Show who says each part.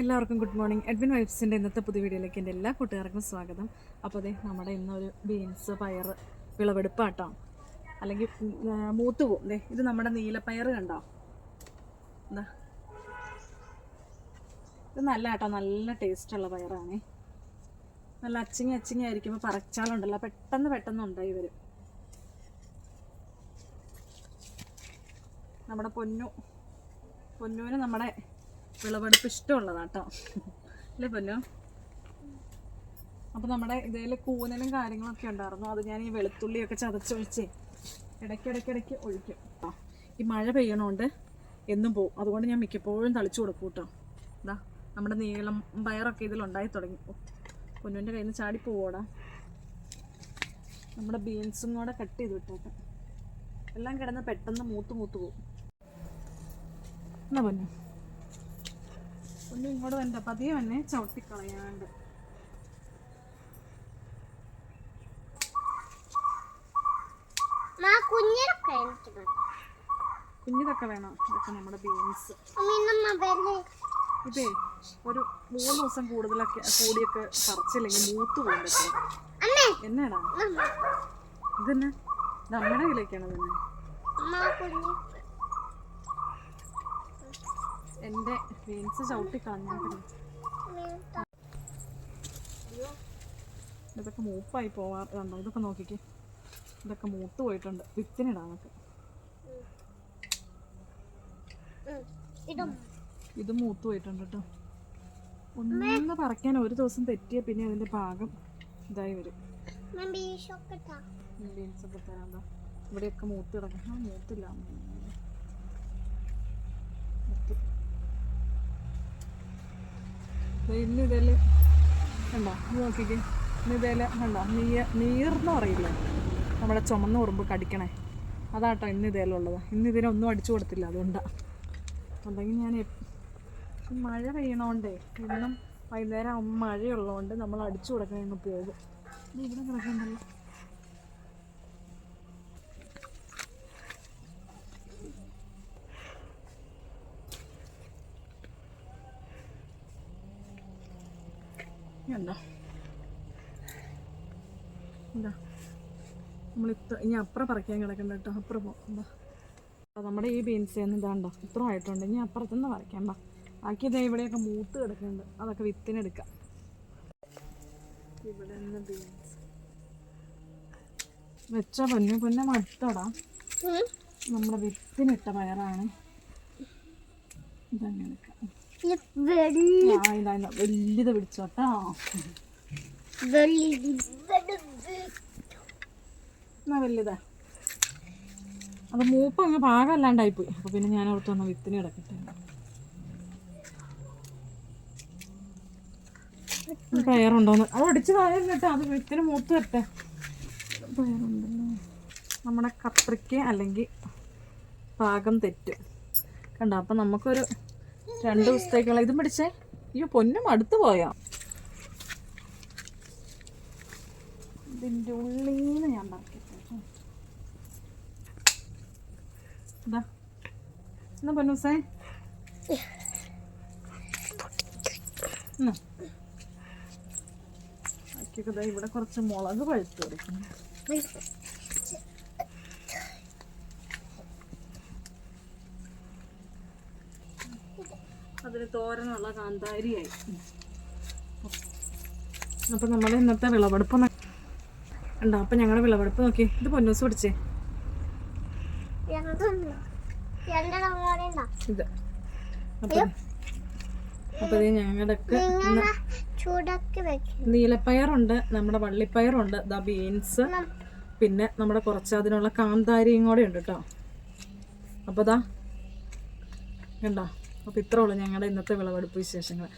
Speaker 1: എല്ലാവർക്കും good morning. Edwin വൈഫ്സിന്റെ ഇന്നത്തെ പുതിയ വീഡിയോയിലേക്ക് എന്റെ എല്ലാ കൂട്ടുകാർക്കും സ്വാഗതം. അപ്പോൾ അതെ നമ്മുടെ ഇന്നൊരു ബീൻസ് പയർ വിളവെടുപ്പാട്ടോ. അല്ലെങ്കിൽ മൂത്തു പോവും. ദേ ഇത് നമ്മുടെ നീലപ്പയർ കണ്ടോ? എന്താ ഇത് നല്ല കേട്ടോ നല്ല ടേസ്റ്റുള്ള പയറാണേ. നല്ല അച്ചിങ്ങി അച്ചിങ്ങി ആയിരിക്കുമ്പോൾ പറച്ചാലുണ്ടല്ലോ പെട്ടെന്ന് പെട്ടെന്ന് ഉണ്ടായി ഇവർ നമ്മുടെ പൊന്നു പൊന്നുവിന് നമ്മുടെ വിളവെടുപ്പ് ഇഷ്ടമുള്ളതാട്ടോ. അല്ലേ പൊന്നു? അപ്പോൾ നമ്മുടെ ഇതിൽ കൂനലും കാര്യങ്ങളൊക്കെ ഉണ്ടായിരുന്നു. അത് ഞാൻ ഈ വെളുത്തുള്ളിയൊക്കെ ചതച്ചൊഴിച്ചേ ഇടയ്ക്കിടയ്ക്കിടയ്ക്ക് ഒഴിക്കും. ആ ഈ മഴ പെയ്യണോണ്ട് എന്നും പോവും. അതുകൊണ്ട് ഞാൻ മിക്കപ്പോഴും തളിച്ചു കൊടുക്കും കേട്ടോ ഇതാ നമ്മുടെ നീളം വയറൊക്കെ ഇതിൽ ഉണ്ടായി തുടങ്ങി. പൊന്നുവിന്റെ കയ്യിൽ നിന്ന് ചാടി പോവോടാ. നമ്മുടെ ബീൻസും കൂടെ കട്ട് ചെയ്ത് വിട്ടേക്കാം. എല്ലാം കിടന്ന് പെട്ടെന്ന് മൂത്ത് മൂത്ത് പോകും എന്നാ പൊന്നു? പൊന്നു ഇങ്ങോട്ട് വരണ്ട. പതിയെ തന്നെ ചവിട്ടിക്കളയാണ്ട്. കുഞ്ഞിതൊക്കെ വേണം. ഇതൊക്കെ നമ്മുടെ ബീൻസ് ഇതേ ഒരു മൂന്ന് ദിവസം കൂടുതലൊക്കെ കൂടിയൊക്കെ പറിച്ചില്ലെങ്കിൽ മൂത്ത് പോകും പറ്റും
Speaker 2: അമ്മേ
Speaker 1: എന്നാടാ? ഇതന്നെ? നമ്മുടെ കയ്യിലേക്കാണ് തന്നെ എന്റെ മീൻസ് ചവിട്ടി കളഞ്ഞാൽ ഇതൊക്കെ മൂപ്പായി പോവാറുണ്ടോ ഇതൊക്കെ നോക്കിക്കേ. ഇതൊക്കെ മൂത്ത് പോയിട്ടുണ്ട്. വിത്തിനിടാനൊക്കെ
Speaker 2: ഇതും
Speaker 1: മൂത്ത് പോയിട്ടുണ്ട് കേട്ടോ. ഒന്ന് പറിക്കാൻ ഒരു ദിവസം തെറ്റിയ പിന്നെ അതിന്റെ ഭാഗം ഇതായി വരും.
Speaker 2: ഞാൻ ബീഷൊക്കെ ഇട്ടാ.
Speaker 1: ബീൻസ് ഒക്കെ തരാം. ഇവിടെയൊക്കെ മൂത്ത് കിടക്കും. ആ മൂത്തില്ല മൂത്ത്. ദേ ഇന്ന് ഇതേൽ കണ്ടോ? നോക്കിക്കേ. ഇന്ന് ഇതേൽ കണ്ടോ? നീയ നീർന്ന് പറയില്ലേ? നമ്മുടെ ചുമന്ന ഉറുമ്പ് കടിക്കണേ. അതാട്ടോ ഇന്ന് ഇതേലുള്ളത്. ഇന്ന് ഇതിനൊന്നും അടിച്ചു കൊടുത്തില്ല അതുകൊണ്ടാണ് അല്ലെങ്കിൽ ഞാൻ മഴ പെയ്യണോണ്ടേ ഇന്നും വൈകുന്നേരം മഴയുള്ളതുകൊണ്ട് നമ്മൾ അടിച്ചു കൊടുക്കണമെന്ന് പോകും ഇവിടെ കിടക്കണ്ടല്ലോ. എന്താ എന്താ നമ്മൾ ഇത്ര ഇനി അപ്പുറം പറിക്കാൻ കിടക്കണ്ട കേട്ടോ. അപ്പുറം പോ. എന്താ നമ്മുടെ ഈ ബീൻസ് ഒന്നും ഇതാണ്ടോ. ഇത്ര ആയിട്ടുണ്ട്. ഇനി അപ്പുറത്തുനിന്ന് പറിക്കാം ബാ ബാക്കി ഇതേ ഇവിടെയൊക്കെ മൂത്ത് കിടക്കുന്നുണ്ട്. അതൊക്കെ വിത്തിനെടുക്കാം ഇവിടെ നിന്ന് ബീൻസ് വെച്ച പൊന്നു പൊന്നെ മടുത്തടാ നമ്മുടെ വിത്തിനിട്ട പയറാണ്. ഇതങ്ങനെ എടുക്കാം. വലിയത് പിടിച്ചോട്ടോ എന്നാ വലിയതാ അത് മൂപ്പ് അങ്ങ് പാകമല്ലാണ്ടായിപ്പോയി അപ്പൊ പിന്നെ ഞാൻ അവിടുത്തെ വന്ന വിത്തിന് കിടക്കട്ടെ. പയറുണ്ടോന്ന്. അത് അടിച്ചു പറയുന്നിട്ട് കേട്ടോ അത് വിത്തിന് മൂത്ത് വരട്ടെ. പയറുണ്ടല്ലോ. നമ്മുടെ കത്രിക്ക അല്ലെങ്കിൽ പാകം തെറ്റും. കണ്ടോ അപ്പം നമുക്കൊരു രണ്ട് ദിവസത്തേക്കുള്ള ഇതും പിടിച്ചേ. അയ്യോ പൊന്നും അടുത്ത് പോയാ? ഇതിന്റെ ഉള്ളിന്ന് ഞാൻ പറക്കട്ടെ കേട്ടോ. ഇതാ. എന്നാ പൊന്നൂസേ ഇവിടെ കുറച്ച് മുളക് പഴുത്ത് കൊടുക്കുന്നു. അതിന് തോരനുള്ള കാന്താരിയായി. അപ്പം നമ്മൾ ഇന്നത്തെ വിളവെടുപ്പ് ഉണ്ടോ അപ്പം ഞങ്ങളുടെ വിളവെടുപ്പ് നോക്കി. ഇത് പൊന്നൂസ് പിടിച്ചേ. ഇത്. അപ്പം അപ്പം ഇത് ഞങ്ങളുടെ
Speaker 2: നിങ്ങളെ ചൂടാക്കി വെക്കും.
Speaker 1: നീലപ്പയറുണ്ട് നമ്മുടെ വള്ളിപ്പയറുണ്ട് ദ ബീൻസ് പിന്നെ നമ്മുടെ കുറച്ച് അതിനുള്ള കാന്താരിയും കൂടെ ഉണ്ട് കേട്ടോ. അപ്പോൾ ദാ കണ്ടോ? അപ്പോൾ ഇത്രേ ഉള്ളൂ ഞങ്ങളുടെ ഇന്നത്തെ വിളവെടുപ്പ് വിശേഷങ്ങൾ